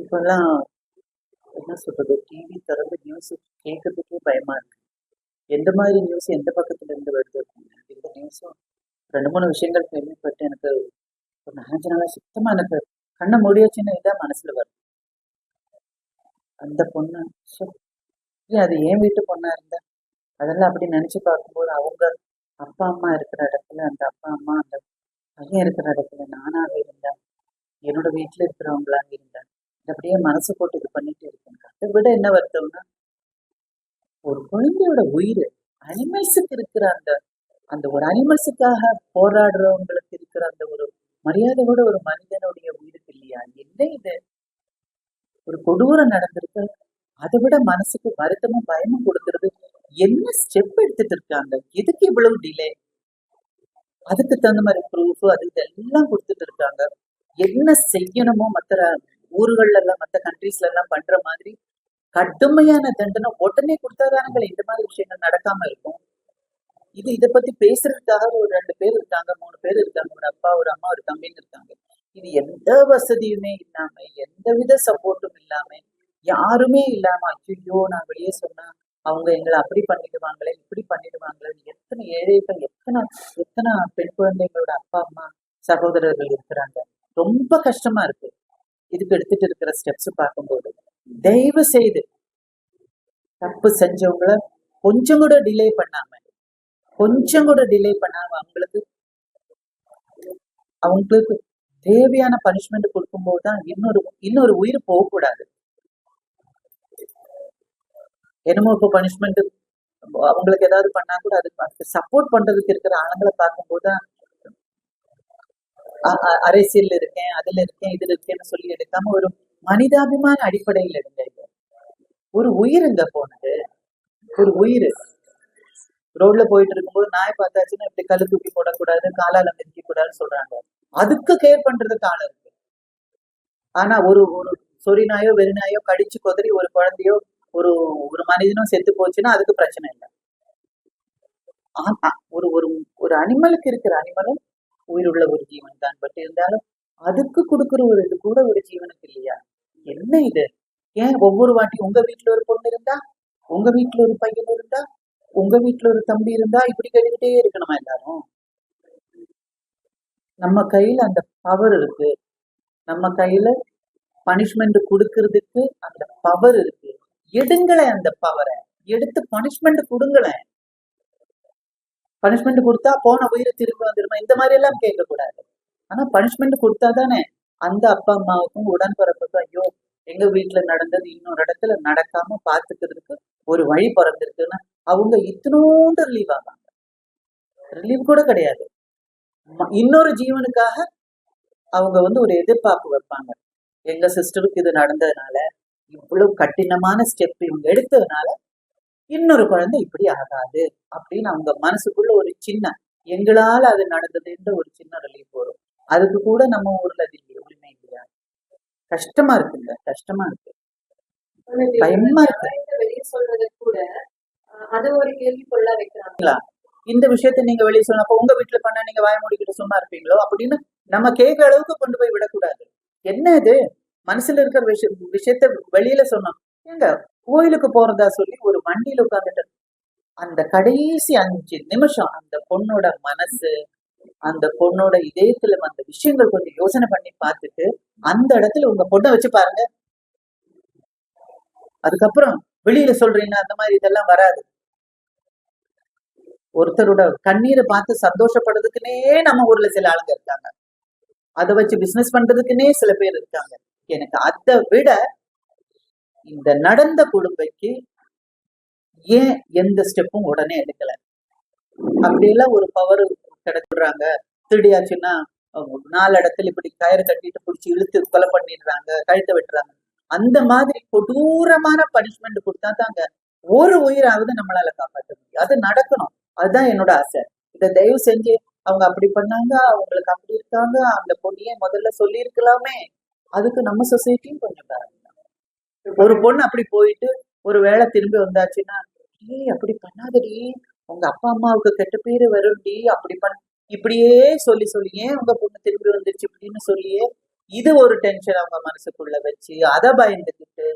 இப்போல்லாம் என்ன சொல்றது டிவி திறந்து நியூஸ் கேட்கறதுக்கே பயமா இருக்கு. எந்த மாதிரி நியூஸ் எந்த பக்கத்துல இருந்து வருது அப்படின்னு. இந்த நியூஸும் ரெண்டு மூணு விஷயங்கள் கேள்விப்பட்டு எனக்கு ஒரு நாலஞ்சு நாளா சுத்தமா எனக்கு கண்ணை மூடியாச்சுன்னா இதான் மனசுல வருது. அந்த பொண்ணு ஏன் அது ஏன் வீட்டு பொண்ணா இருந்தா? அதெல்லாம் அப்படி நினைச்சு பார்க்கும்போது அவங்க அப்பா அம்மா இருக்கிற இடத்துல அந்த அப்பா அம்மா அந்த பையன் இருக்கிற இடத்துல நானாக இருந்தேன். என்னோட வீட்டில் இருக்கிறவங்களாக இருந்தேன். அப்படியே மனசு போட்டு இது பண்ணிட்டு இருக்கணும் அதை விட என்ன வருத்தம்னா ஒரு குழந்தையோட உயிர் அனிமல்ஸுக்கு இருக்கிற அந்த அந்த ஒரு அனிமல்ஸுக்காக போராடுறவங்களுக்கு இருக்கிற அந்த ஒரு மரியாதை கூட ஒரு மனிதனுடைய உயிருக்கு இல்லையா? என்ன இது? ஒரு கொடூரம் நடந்திருக்கு. அதை விட மனசுக்கு வருத்தமும் பயமும் கொடுக்கறது. என்ன ஸ்டெப் எடுத்துட்டு இருக்காங்க? எதுக்கு இவ்வளவு டிலே அதுக்கு தகுந்த மாதிரி ப்ரூஃப் அது இதெல்லாம் கொடுத்துட்டு இருக்காங்க. என்ன செய்யணுமோ மற்ற ஊர்கள்ல எல்லாம் மற்ற கண்ட்ரீஸ்ல எல்லாம் பண்ற மாதிரி கடுமையான தண்டனை உடனே கொடுத்தாதானங்கள் இந்த மாதிரி விஷயங்கள் நடக்காம இருக்கும். இது இதை பத்தி பேசுறதுக்காக ஒரு ரெண்டு பேர் இருக்காங்க மூணு பேர் இருக்காங்க ஒரு அப்பா ஒரு அம்மா ஒரு தம்பின்னு இருக்காங்க. இது எந்த வசதியுமே இல்லாம எந்த வித சப்போர்ட்டும் இல்லாம யாருமே இல்லாம ஐயோ நான் வெளியே சொன்னா அவங்க எங்களை அப்படி பண்ணிடுவாங்களே இப்படி பண்ணிடுவாங்களே எத்தனை ஏழைகள் எத்தனை எத்தனை பெண் குழந்தைங்களோட அப்பா அம்மா சகோதரர்கள் இருக்கிறாங்க. ரொம்ப கஷ்டமா இருக்கு. இதுக்கு எடுத்துட்டு இருக்கிற ஸ்டெப்ஸ் பார்க்கும்போது தயவு செய்து தப்பு செஞ்சவங்கள கொஞ்சம் கூட டிலே பண்ணாம கொஞ்சம் கூட டிலே பண்ணாம அவங்களுக்கு அவங்களுக்கு தேவையான பனிஷ்மெண்ட் கொடுக்கும்போது தான் இன்னொரு இன்னொரு உயிர் போகக்கூடாது. என்னமோ இப்போ பனிஷ்மெண்ட் அவங்களுக்கு ஏதாவது பண்ணா கூட அதுக்கு சப்போர்ட் பண்றதுக்கு இருக்கிற ஆளுங்களை பார்க்கும்போது தான் அரசியல் அரசியல்ல இருக்கேன் அதுல இருக்கேன் இதுல இருக்கேன்னு சொல்லி எடுக்காம ஒரு மனிதாபிமான அடிப்படையில் எடுங்க இது. ஒரு உயிருங்க போனது. ஒரு உயிர். ரோட்ல போயிட்டு இருக்கும்போது நாய் பார்த்தாச்சுன்னா இப்படி கல்லு தூக்கி போடக்கூடாது காலால மிதிக்க கூடாதுன்னு சொல்றாங்க. அதுக்கு கேர் பண்றதுக்கு ஆள் இருக்கு. ஆனா ஒரு ஒரு சொறி நாயோ வெறி நாயோ கடிச்சு கொதறி ஒரு குழந்தையோ ஒரு ஒரு மனிதனோ செத்து போச்சுன்னா அதுக்கு பிரச்சனை இல்லை. ஆமா ஒரு ஒரு ஒரு அனிமலுக்கு இருக்கிற அனிமலும் உயிருள்ள ஒரு ஜீவன் தான். பட் இருந்தாலும் அதுக்கு கொடுக்குற ஒரு இது கூட ஒரு ஜீவனுக்கு இல்லையா? என்ன இது? ஏன் ஒவ்வொரு வாட்டி உங்க வீட்டுல ஒரு பொண்ணு இருந்தா? உங்க வீட்டுல ஒரு பையன் இருந்தா? உங்க வீட்டுல ஒரு தம்பி இருந்தா? இப்படி கேட்டுக்கிட்டே இருக்கணுமா எல்லாரும்? நம்ம கையில அந்த பவர் இருக்கு. நம்ம கையில பனிஷ்மெண்ட் கொடுக்கறதுக்கு அந்த பவர் இருக்கு. எடுங்களேன் அந்த பவரை எடுத்து பனிஷ்மெண்ட் கொடுங்களேன். பனிஷ்மெண்ட் கொடுத்தா போன உயிரை திரும்ப வந்துடுமா? இந்த மாதிரி எல்லாம் கேட்கக்கூடாது. ஆனா பனிஷ்மெண்ட் கொடுத்தா தானே அந்த அப்பா அம்மாவுக்கும் உடன்பிறப்புக்கும் ஐயோ எங்க வீட்டுல நடந்தது இன்னொரு இடத்துல நடக்காம பாத்துக்கிறதுக்கு ஒரு வழி பிறந்திருக்குன்னா அவங்க இத்தனோண்டு ரிலீவ் ஆவாங்க. ரிலீவ் கூட கிடையாது. இன்னொரு ஜீவனுக்காக அவங்க வந்து ஒரு எதிர்பார்ப்பு வைப்பாங்க. எங்க சிஸ்டருக்கு இது நடந்ததுனால இவ்வளவு கடினமான ஸ்டெப் இவங்க எடுத்ததுனால இன்னொரு குழந்தை இப்படி ஆகாது அப்படின்னு அவங்க மனசுக்குள்ள ஒரு சின்ன எங்களால அது நடந்ததுன்ற ஒரு சின்ன ரிலீஃப் வரும். அதுக்கு கூட நம்ம ஊர்ல அது இல்லையா உரிமை இல்லையா? கஷ்டமா இருக்குங்க கஷ்டமா இருக்கு. பயமா இருக்கு. வெளியே சொல்றது கூட அது ஒரு கேள்விக்குள்ள வைக்கிறாங்க. இந்த விஷயத்த நீங்க வெளியே சொன்ன அப்ப உங்க வீட்டுல பண்ண நீங்க வாய மூடிக்கிட்டு சும்மா இருப்பீங்களோ? அப்படின்னு நம்ம கேட்கிற அளவுக்கு கொண்டு போய் விடக்கூடாது. என்ன இது? மனசுல இருக்கிற விஷய விஷயத்த வெளியில சொன்னோம். ஏங்க கோயிலுக்கு போறதா சொல்லி ஒரு வண்டியில உட்காந்துட்டு அந்த கடைசி அஞ்சு நிமிஷம் அந்த பொண்ணோட மனசு அந்த பொண்ணோட இதயத்துல வந்த விஷயங்கள் கொஞ்சம் யோசனை பண்ணி பார்த்துட்டு அந்த இடத்துல உங்க பொண்ணை வச்சு பாருங்க. அதுக்கப்புறம் வெளியில சொல்றீங்க அந்த மாதிரி இதெல்லாம் வராது. ஒருத்தரோட கண்ணீரை பார்த்து சந்தோஷப்படுறதுக்குன்னே நம்ம ஊர்ல சில ஆளுங்க இருக்காங்க. அதை வச்சு பிசினஸ் பண்றதுக்குன்னே சில பேர் இருக்காங்க. எனக்கு அதை விட இந்த நடந்த கொடுமைக்கு ஏன் எந்த ஸ்டெப்பும் உடனே எடுக்கல? அப்படியெல்லாம் ஒரு பவர் கிடைச்சிடுறாங்க. திருடியாச்சுன்னா நாலு இடத்துல இப்படி கயிறு கட்டிட்டு பிடிச்சி இழுத்து கொலை பண்ணிடுறாங்க கழுத்தை வெட்டுறாங்க. அந்த மாதிரி கொடூரமான பனிஷ்மெண்ட் கொடுத்தா தாங்க ஒரு உயிராவது நம்மளால காப்பாற்ற முடியும். அது நடக்கணும். அதுதான் என்னோட ஆசை. இதை தயவு செஞ்சு அவங்க அப்படி பண்ணாங்க அவங்களுக்கு அப்படி இருக்காங்க அந்த பொண்ணையே முதல்ல சொல்லியிருக்கலாமே. அதுக்கு நம்ம சொசைட்டியும் கொஞ்சம் காரணம் ஒரு பொண்ணு அப்படி போயிட்டு ஒரு வேளை திரும்பி வந்தாச்சுன்னா ஏய் அப்படி பண்ணாதடி. உங்க அப்பா அம்மாவுக்கு கெட்ட பேரு வரும்டி. அப்படி பண்ண இப்படியே சொல்லி சொல்லி ஏன் உங்க பொண்ணு திரும்பி வந்துருச்சு? இப்படின்னு சொல்லியே இது ஒரு டென்ஷன் அவங்க மனசுக்குள்ள வச்சு அதை பயந்துக்கிட்டு